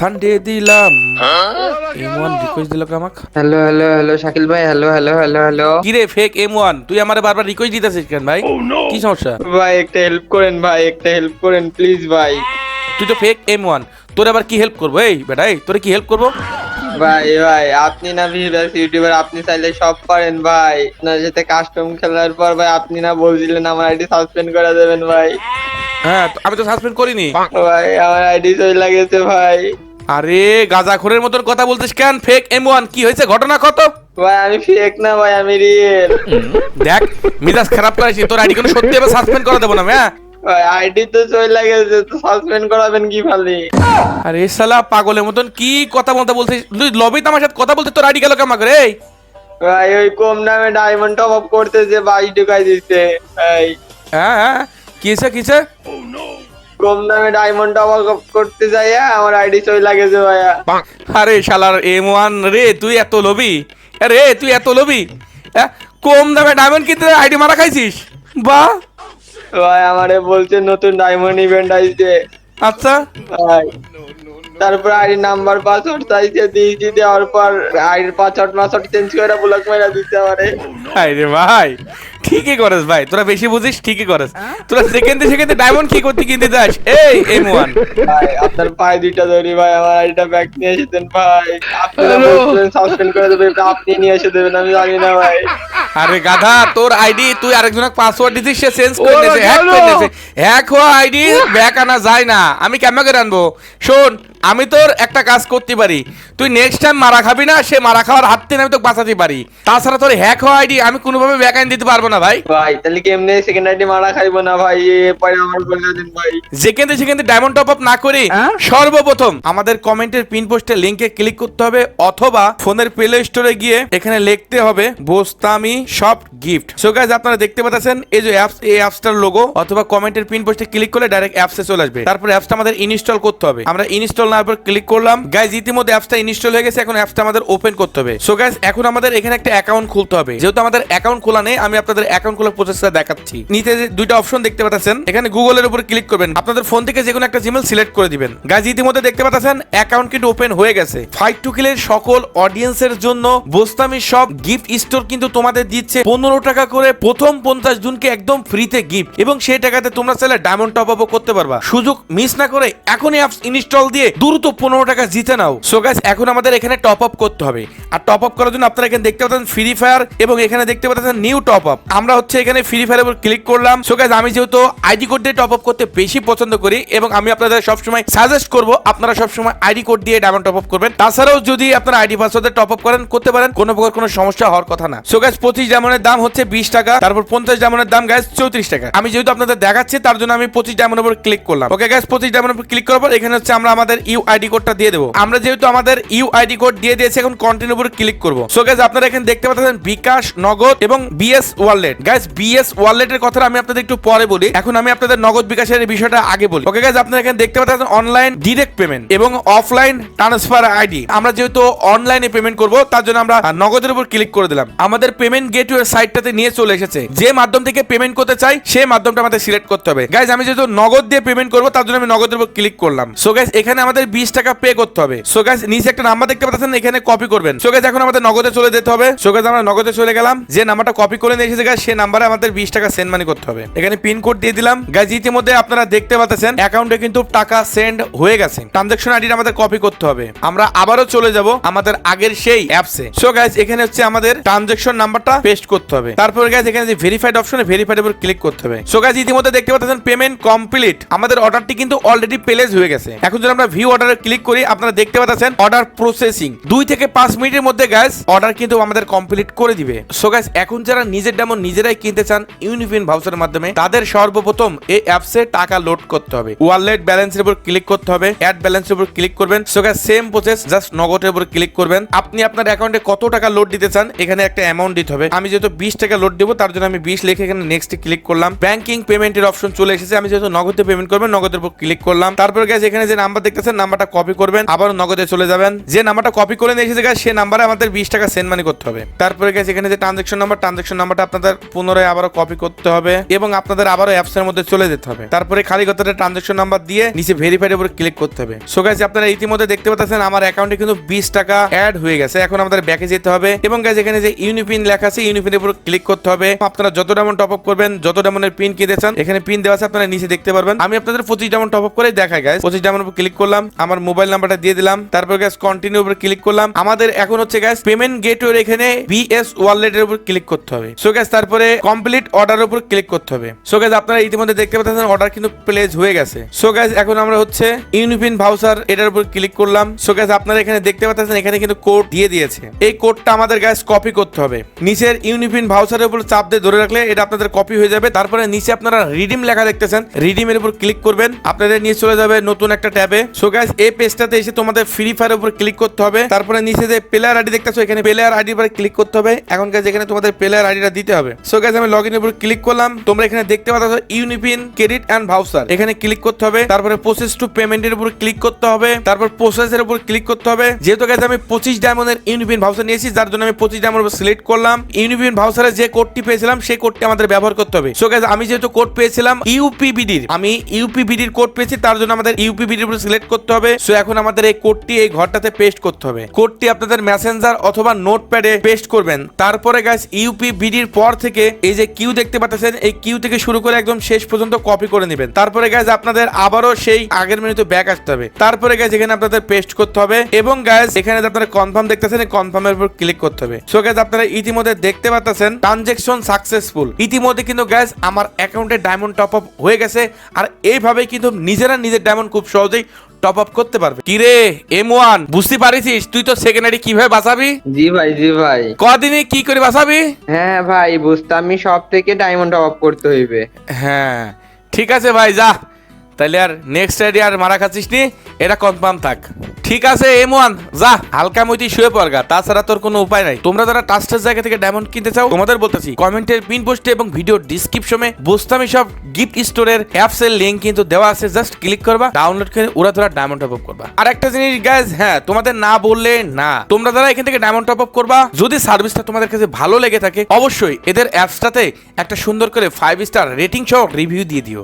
Sunday দিলাম। M one request দিল আমাক? হ্যালো হ্যালো হ্যালো শাকিল ভাই হ্যালো হ্যালো হ্যালো হ্যালো কি রে ফেক এম ওয়ান তুই আমারে বারবার রিকোয়েস্ট দিতেছিস কেন ভাই? কি সমস্যা? ভাই একটা হেল্প করেন ভাই একটা হেল্প করেন প্লিজ ভাই। তুই তো ফেক এম ওয়ান তোর আবার কি হেল্প করব? এই বেটাই তোরে কি হেল্প করব? ভাই ভাই আপনি না ভিউয়ার্স ইউটিউবার আপনি চাইলে সব পারেন ভাই। আপনার সাথে কাস্টম খেলার পর ভাই আপনি না বলছিলেন আমার আইডি সাসপেন্ড করে দেবেন ভাই। হ্যাঁ আমি তো সাসপেন্ড করিনি। ভাই আমার আইডি চলে লাগেছে ভাই। আরে গাজাখোরের মতন কথা বলতিস কেন? ফেক এম ওয়ান কি হয়েছে? ঘটনা কত? ভাই আমি ফেক না ভাই আমি রিয়েল দেখ মিজাজ খারাপ করেছি তোর আইডি কোনো সত্যি এবার সাসপেন্ড করে দেবো না হ্যাঁ? ভাই আইডি তো চলে লাগেছে তো সাসপেন্ড করাবেন কি ফালি? আরে শালা পাগলের মতন কি কথা বলতে বলছিস? তুই লবিতে আমার সাথে কথা বলতে তোর আইডি গেল কেমন করে এই? ভাই ওই কম দামে ডায়মন্ড টপ আপ করতেছে ভাই ঢুকাই দিচ্ছে ভাই হ্যাঁ হ্যাঁ কিসে কিসে? কম দামে ডায়মন্ড আপ করতে যাই আমার আইডি চই লাগে যে ভাইয়া। আরে শালার এম ওয়ান রে তুই এত লবি রে তুই এত লবি হ্যাঁ, কম দামে ডায়মন্ড কিনতে আইডি মারা খাইছিস? বা ভাই আমারে বলছে নতুন ডায়মন্ড ইভেন্ট আইছে আচ্ছা। ভাই তারপর আইডি নাম্বার পাসওয়ার্ড চাইছে দিয়েছি দেওয়ার পর আইডির পাসওয়ার্ড পাসওয়ার্ড চেঞ্জ করে ব্লক মেরা দিতে পারে। আরে ভাই ঠিকই করেস ভাই তোরা বেশি বুঝিস ঠিকই করেস তোরা সেকেন্ডে সেকেন্ডে ডায়মন্ড কি করতে কিনতে যাস এই এম ওয়ান ভাই আপনার পায়ে দুইটা ধরি ভাই আমার আইডিটা ব্যাক নিয়ে এসে দেন ভাই। আপনারা বলছিলেন সাসপেন্ড করে দেবেন আপনি নিয়ে এসে দেবেন আমি জানি না ভাই। আরে গাধা তোর আইডি তুই আরেকজনের পাসওয়ার্ড দিছিস সে চেঞ্জ করে নিয়েছে হ্যাক করে নিয়েছে। হ্যাক হওয়া আইডি ব্যাক আনা যায় না। আমি কেমন করে আনব? শোন আমি তোর একটা কাজ করতে পারি। তুই নেক্সট টাইম মারা খাবি না সে মারা খাওয়ার হাত থেকে আমি তোকে বাঁচাতে পারি। তাছাড়া তোর হ্যাক হওয়া আইডি আমি কোনোভাবে ব্যাক আইন দিতে পারব না ভাই। ভাই তাহলে কেমনে সেকেন্ড আইডি মারা খাইবো না ভাই? এ পরে আমার বলে দিন ভাই। যেখানে সেখানে ডায়মন্ড টপ আপ না করে সর্বপ্রথম আমাদের কমেন্টের পিন পোস্টের লিংকে ক্লিক করতে হবে অথবা ফোনের প্লে স্টোরে গিয়ে এখানে লিখতে হবে বোস্তামি সব গিফট সো গাইজ আপনারা দেখতে পাচ্ছেন, এই যে অ্যাপস এই অ্যাপসটার লোগো অথবা কমেন্টের পিন পোস্টে ক্লিক করলে ডাইরেক্ট অ্যাপসে চলে আসবে। তারপর অ্যাপসটা আমাদের ইনস্টল করতে হবে। আমরা ইনস্টল না পর ক্লিক করলাম। গাইজ ইতিমধ্যে অ্যাপসটা ইনস্টল হয়ে গেছে, এখন অ্যাপসটা আমাদের ওপেন করতে হবে। সো গাইজ এখন আমাদের এখানে একটা অ্যাকাউন্ট খুলতে হবে। যেহেতু আমাদের অ্যাকাউন্ট খোলা নেই, আমি আপনাদের অ্যাকাউন্ট খোলার প্রসেসটা দেখাচ্ছি। নিচে যে দুইটা অপশন দেখতে পাচ্ছেন, এখানে গুগলের উপর ক্লিক করবেন। আপনাদের ফোন থেকে যে কোনো একটা জিমেল সিলেক্ট করে দিবেন। গাইজ ইতিমধ্যে দেখতে পাচ্ছেন অ্যাকাউন্ট কিন্তু ওপেন হয়ে গেছে। ফাইট টু কিলের সকল অডিয়েন্সের জন্য বোস্তামি সব গিফট স্টোর কিন্তু তোমাদের দিচ্ছে। পনেরো টাকা করে প্রথম পঞ্চাশ জনকে একদম ফ্রিতে গিফট এবং সেই টাকাতে তোমরা চাইলে ডায়মন্ড টপ আপও করতে পারবা। সুযোগ মিস না করে এখনই অ্যাপস ইনস্টল দিয়ে দ্রুত পনেরো টাকা জিতে নাও। সো গাইজ এখন আমাদের এখানে টপ আপ করতে হবে। আর টপ আপ করার জন্য আপনারা এখানে দেখতে পাচ্ছেন ফ্রি ফায়ার এবং এখানে দেখতে পাচ্ছেন নিউ টপ আপ আমরা হচ্ছে এখানে ফ্রি ফায়ার উপর ক্লিক করলাম। সো গাইজ আমি যেহেতু আইডি কোড দিয়ে টপ আপ করতে বেশি পছন্দ করি এবং আমি আপনাদের সবসময় সাজেস্ট করব, আপনারা সবসময় আইডি কোড দিয়ে ডায়মন্ড টপ আপ করবেন। তাছাড়াও যদি আপনারা আইডি পাসওয়ার্ডে টপ আপ করেন, করতে পারেন, কোনো প্রকার কোনো সমস্যা হওয়ার কথা না। সো গাইজ পঁচিশ ডায়মন্ডের দাম হচ্ছে বিশ টাকা, তারপর পঞ্চাশ ডায়মন্ডের দাম গ্যাস চৌত্রিশ টাকা। আমি যেহেতু আপনাদের দেখাচ্ছি, তার জন্য আমি পঁচিশ ডায়মন্ডের উপর ক্লিক করলাম। ওকে গ্যাস পঁচিশ ডায়মন্ডের উপর ক্লিক করার পর এখানে হচ্ছে আমরা আমাদের ইউ আইডি কোডটা দিয়ে দেবো। আমরা যেহেতু আমাদের ইউ আইডি কোড দিয়ে দিয়েছি, এখন কন্টিনিউ উপর ক্লিক করব। সো গাইজ আপনারা এখানে দেখতে পাচ্ছেন বিকাশ, নগদ এবং বিএস ওয়ালেট গ্যাস বিএস ওয়ালেটের কথা আমি আপনাদের একটু পরে বলি। এখন আমি আপনাদের নগদ বিকাশের বিষয়টা আগে বলি। ওকে গ্যাস আপনারা এখানে দেখতে পাচ্ছেন অনলাইন ডিরেক্ট পেমেন্ট এবং অফলাইন ট্রান্সফার আইডি আমরা যেহেতু অনলাইনে পেমেন্ট করব, তার জন্য আমরা নগদের উপর ক্লিক করে দিলাম। আমাদের পেমেন্ট গেটওয়ে সাইটটাতে নিয়ে চলে এসেছে। যে মাধ্যম থেকে পেমেন্ট করতে চাই, সেই মাধ্যমটা আমাদের সিলেক্ট করতে হবে। গাইজ আমি যেহেতু নগদ দিয়ে পেমেন্ট করব, তার জন্য আমি নগদের উপর ক্লিক করলাম। সো গাইজ এখানে আমাদের বিশ টাকা পে করতে হবে। সো গাইজ নিচে একটা নাম্বার দেখতে পাচ্ছেন, এখানে কপি করবেন। সো গাইজ এখন আমাদের নগদে চলে যেতে হবে। সো গাইজ আমরা নগদে চলে গেলাম। যে নাম্বারটা কপি করে নিয়ে এসেছে গাইজ সেই নাম্বারে আমাদের বিশ টাকা সেন্ড মানি করতে হবে। এখানে পিন কোড দিয়ে দিলাম। গাইজ ইতিমধ্যে আপনারা দেখতে পাচ্ছেন অ্যাকাউন্টে কিন্তু টাকা সেন্ড হয়ে গেছে। ট্রানজাকশন আইডি আমাদের কপি করতে হবে। আমরা আবারও চলে যাব আমাদের আগের সেই অ্যাপসে সো গাইজ এখানে হচ্ছে আমাদের ট্রানজাকশন নাম্বারটা পেস্ট করতে হবে। তারপর গাইজ এখানে যে ভেরিফাইড অপশনে ভেরিফাইড উপর ক্লিক করতে হবে। সো গাইজ ইতিমধ্যে দেখতে পাচ্ছেন পেমেন্ট কমপ্লিট আমাদের অর্ডারটি কিন্তু অলরেডি প্লেস হয়ে গেছে। এখন যদি আমরা ভিউ অর্ডারে ক্লিক করি, আপনারা দেখতে পাচ্ছেন অর্ডার প্রসেসিং দুই থেকে পাঁচ মিনিটের মধ্যে গাইজ অর্ডার কিন্তু আমাদের কমপ্লিট করে দিবে। সো গাইজ এখন যারা নিজের ডেমো নিজেরাই কিনতে চান ইউনিফিন ভাউচারের মাধ্যমে, তাদের সর্বপ্রথম এই অ্যাপসে টাকা লোড করতে হবে। ওয়ালেট ব্যালেন্সের উপর ক্লিক করতে হবে অ্যাড ব্যালেন্সের উপর ক্লিক করবেন। So guys same process just নগদের উপর ক্লিক করবেন। আপনি আপনার অ্যাকাউন্টে কত টাকা লোড দিতে চান, এখানে একটা অ্যামাউন্ট দিতে হবে। আমি যেহেতু বিশ টাকা লোড দেবো, তার জন্য আমি বিশ লিখে এখানে নেক্সট ক্লিক করলাম। ব্যাংকিং পেমেন্টের অপশন চলে এসেছে, আমি যেহেতু নগদে পেমেন্ট করবেন, নগদের উপর ক্লিক করলাম। তারপর গ্যাস এখানে যে নাম্বার দেখতেছেন নাম্বারটা কপি করবেন আবার নগদে চলে যাবেন। যে নাম্বারটা কপি করে নিয়ে এসেছে সে নাম্বারে আমাদের বিশ টাকা সেন্ড মানি করতে হবে। তারপরে গ্যাস এখানে যে ট্রানজেকশন নাম্বার ট্রানজেকশন নাম্বারটা আপনাদের পুনরায় আবারও কপি করতে হবে এবং আপনাদের আবারও অ্যাপস এর মধ্যে চলে যেতে হবে। তারপরে খালি কথাটা ট্রানজেকশন নাম্বার দিয়ে নিচে ভেরিফাইড উপর ক্লিক করতে হবে। সো গাইস আপনারা ইতিমধ্যে দেখতে পাচ্ছেন, আমার অ্যাকাউন্টে কিন্তু বিশ টাকা অ্যাড হয়ে গেছে। এখন আমাদের ব্যাকে যেতে হবে এবং গাইস এখানে যে ইউনিপিন লেখা আছে ইউনিপিনের উপর ক্লিক করতে হবে। আপনারা যত ডায়মন্ড টপ আপ করবেন, যত ডায়মন্ডের পিন কিনতে চান, এখানে পিন দেওয়া আছে, আপনারা নিচে দেখতে পারবেন। আমি আপনাদের পঁচিশ ডায়মন্ড টপ আপ করে দেখাই গাইস পঁচিশ ডায়মন্ড উপর ক্লিক করলাম, আমার মোবাইল নাম্বারটা দিয়ে দিলাম। তারপর গ্যাস কন্টিনিউ উপর ক্লিক করলাম। আমাদের এখন হচ্ছে গ্যাস পেমেন্ট গেটওয়ের এখানে বিএস ওয়ালেটের উপর ক্লিক করতে হবে। সো গ্যাস তারপরে কমপ্লিট অর্ডারের উপর ক্লিক করতে হবে। সো গ্যাস আপনারা ইতিমধ্যে দেখতে পাচ্ছেন অর্ডার কিন্তু প্লেস হয়ে গেছে। সো গ্যাস এখন আমরা হচ্ছে ইউনিপিন ভাউচার এটার উপর ক্লিক করলাম। সো গ্যাস আপনারা এখানে দেখতে পাচ্ছেন, এখানে কিন্তু কোড দিয়ে দিয়েছে। এই কোডটা আমাদের গ্যাস কপি করতে হবে। নিচের ইউনিপিন ভাউচারের উপর চাপ দিয়ে ধরে রাখলে এটা আপনাদের কপি হয়ে যাবে। তারপরে নিচে আপনারা রিডিম লেখা দেখতেছেন। রিডিমের উপর ক্লিক করবেন। আপনাদের নিয়ে চলে যাবে নতুন একটা ট্যাবে। সো গ্যাস এই পেজটাতে এসে তোমাদের ফ্রি ফায়ার উপর ক্লিক করতে হবে। তারপরে নিচে যে প্লেয়ার আইডি দেখতেছো, এখানে প্লেয়ার আইডির উপর ক্লিক করতে হবে। এখন গ্যাস এখানে তোমাদের প্লেয়ার আইডিটা দিতে হবে। সো গ্যাস আমি লগ ইনের উপর ক্লিক করলাম। তোমরা এখানে দেখতে পাচ্ছ ইউনিপিন ক্রেডিট অ্যান্ড ভাউচার এখানে ক্লিক করতে হবে। তারপরে প্রসেস টু পেমেন্টের উপর ক্লিক করতে হবে। তারপর প্রসেসের উপর ক্লিক করতে হবে। যেহেতু গ্যাস আমি পঁচিশ ডায়মন্ডের ইউনিপিন ভাউচার নিয়েছি, যার জন্য আমি পঁচিশ ডায়মন্ড সিলেক্ট করলাম। ইউনিপিন ভাউচারে যে কোডটি পেয়েছিলাম, সেই কোডটি আমাদের ব্যবহার করতে হবে। সো গ্যাস আমি যেহেতু কোড পেয়েছিলাম ইউপিবিডির আমি ইউপিবিডির কোড পেয়েছি, তার জন্য আমাদের ইউপিবিডির উপর সিলেক্ট করতে হবে। সো এখন আমাদের এই কোডটি এই ঘরটাতে পেস্ট করতে হবে। কোডটি আপনাদের মেসেঞ্জার অথবা নোটপ্যাডে পেস্ট করবেন। তারপরে গাইস ইউপিবিডির পর থেকে এই যে কিউ দেখতে পাচ্ছেন, এই কিউ থেকে শুরু করে একদম শেষ পর্যন্ত কপি করে নেবেন। তারপরে গাইস আপনাদের আবারও সেই আগের মেনুতে ব্যাক আসতে হবে। তারপরে গাইস এখানে আপনাদের পেস্ট করতে হবে এবং গাইস এখানে আপনারা কনফার্ম দেখতেছেন কনফার্মের উপর ক্লিক করতে হবে। সো গাইস আপনারা ইতিমধ্যে দেখতে পাচ্ছেন ট্রানজেকশন সাকসেসফুল ইতিমধ্যে কিন্তু গাইস আমার অ্যাকাউন্টে ডায়মন্ড টপ আপ হয়ে গেছে আর এইভাবে কিন্তু নিজেরা নিজের ডায়মন্ড খুব সহজেই টপ আপ করতে পারবে। কিরে এম ওয়ান বুঝতে পারিস তুই তো সেকেন্ডারি কীভাবে বাঁচাবি? জি ভাই জি ভাই। কদিনে কি করে বাঁচাবি? হ্যাঁ ভাই বুঝতে আমি সব থেকে ডায়মন্ড অফ করতে হইবে। হ্যাঁ ঠিক আছে ভাই যা। তাহলে আর নেক্সট আইডি আর মারা খাচ্ছিস নি? এটা কনফার্ম থাক। ঠিক আছে এম ওয়ান যা, হালকা মতি শুয়ে পড়গা, তাছাড়া তোর কোনো উপায় নাই। তোমরা যারা টাস্টের জায়গা থেকে ডায়মন্ড কিনতে চাও, তোমাদের বলতেছি, কমেন্টের পিন পোস্টে এবং ভিডিও ডিসক্রিপশনে বুঝতামি সব গিফট স্টোরের অ্যাপস এর লিংক কিন্তু দেওয়া আছে জাস্ট ক্লিক করবা ডাউনলোড করে ওরা তোরা ডায়মন্ড টপ আপ করবা। আর একটা জিনিস গাইজ হ্যাঁ তোমাদের না বললে না। তোমরা যারা এখান থেকে ডায়মন্ড টপ আপ করবা, যদি সার্ভিসটা তোমাদের কাছে ভালো লেগে থাকে, অবশ্যই এদের অ্যাপসটাতে একটা সুন্দর করে ফাইভ স্টার রেটিং সহ রিভিউ দিয়ে দিও।